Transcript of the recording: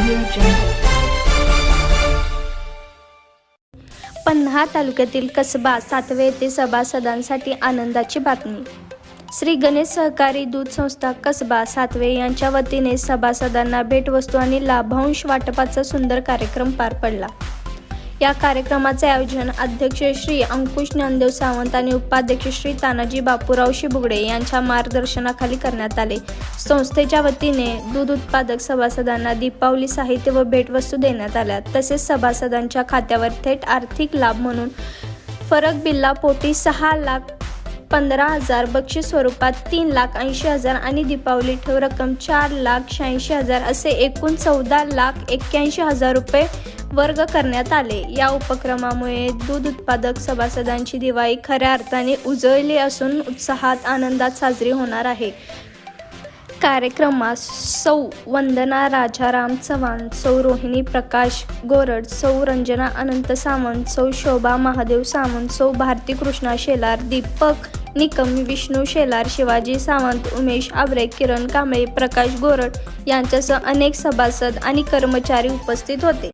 पन्हाळा पन्हा तालुक्यातील कसबा सातवे येथे सभासदांसाठी आनंदाची बातमी. श्री गणेश सहकारी दूध संस्था कसबा सातवे यांच्या वतीने सभासदांना भेटवस्तू आणि लाभांश वाटपाचा सुंदर कार्यक्रम पार पडला. या कार्यक्रमाचे आयोजन अध्यक्ष श्री अंकुश ज्ञानदेव सावंत आणि उपाध्यक्ष श्री तानाजी बापूराव शिबुगडे यांच्या मार्गदर्शनाखाली करण्यात आले. संस्थेच्या वतीने दूध उत्पादक सभासदांना दीपावली साहित्य व भेटवस्तू देण्यात आल्या. तसेच सभासदांच्या खात्यावर थेट आर्थिक लाभ म्हणून फरक बिल्ला पोटी सहा लाख पंधरा हजार बक्षीस स्वरूपात तीन लाख ऐंशी हजार आणि दीपावली ठेव रक्कम चार लाख शहाऐंशी हजार असे एकूण चौदा लाख एक्क्याऐंशी हजार रुपये वर्ग करण्यात आले. या उपक्रमामुळे दूध उत्पादक सभासदांची दिवाळी खऱ्या अर्थाने उजळली असून उत्साहात आनंदात साजरी होणार आहे. कार्यक्रमात सौ वंदना राजाराम चव्हाण सौ रोहिणी प्रकाश गोरड सौ रंजना अनंत सावंत सौ शोभा महादेव सावंत सौ भारती कृष्णा शेलार दीपक निकम विष्णू शेलार शिवाजी सावंत उमेश आबरे किरण कांबळे प्रकाश गोरड यांच्यासह अनेक सभासद आणि कर्मचारी उपस्थित होते.